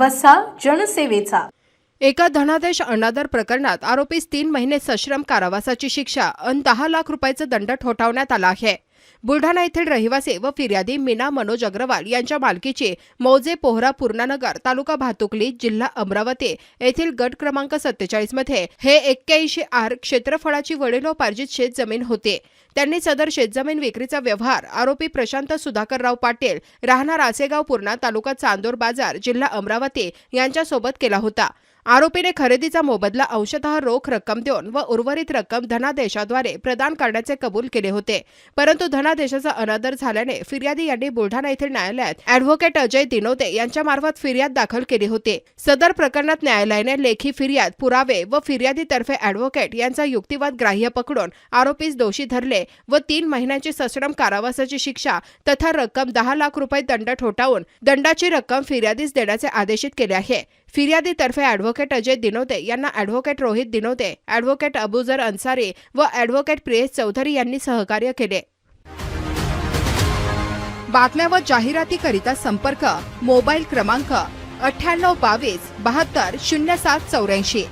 वसा जनसेवेचा. एका धनादेश अनादर प्रकरणात आरोपीस तीन महिने सश्रम कारावासाची शिक्षा अन दहा लाख रुपयाचा दंड ठोठावण्यात आला आहे. बुलढाणा येथील रहिवासी व फिर्यादी मीना मनोज अग्रवाल यांच्या मालकीची मौजे पोहरा पूर्णानगर तालुका भातुकली जिल्हा अमरावती येथील गट क्रमांक सत्तेचाळीसमध्ये हे एक्क्याऐंशी आर क्षेत्रफळाची वडिलोपार्जित शेतजमीन होते. त्यांनी सदर शेतजमीन विक्रीचा व्यवहार आरोपी प्रशांत सुधाकरराव पाटील राहणार आसेगाव पूर्णा तालुका चांदोर बाजार जिल्हा अमरावती यांच्यासोबत केला होता. आरोपीने खरेदीचा मोबदला अंशतः रोख रक्कम देऊन व उर्वरित रक्कम धनादेशाद्वारे प्रदान करण्याचे कबूल केले होते. परंतु धनादेशाचा अनादर झाल्याने फिर्यादी यांनी बुलढाणा येथील न्यायालयात अॅडव्होकेट अजय दिनोते यांच्यामार्फत फिर्याद दाखल केली होती. सदर प्रकरणात न्यायालयाने लेखी फिर्याद पुरावे व फिर्यादीतर्फे अॅडव्होकेट यांचा युक्तिवाद ग्राह्य पकडून आरोपीस दोषी धरले व तीन महिन्यांची सश्रम कारावासाची शिक्षा तथा रक्कम दहा लाख रुपये दंड ठोठावून दंडाची रक्कम फिर्यादीस देण्याचे आदेशित केले आहे. फिर्यादीतर्फे अॅडव्होकेट अजय दिनोते यांना अॅडव्होकेट रोहित दिनोते अॅडव्होकेट अबुजर अन्सारी व अॅडव्होकेट प्रियेश चौधरी यांनी सहकार्य केले. बातम्या व जाहिरातीकरिता संपर्क मोबाईल क्रमांक अठ्ठ्याण्णव बावीस बहात्तर शून्य सात चौऱ्याऐंशी.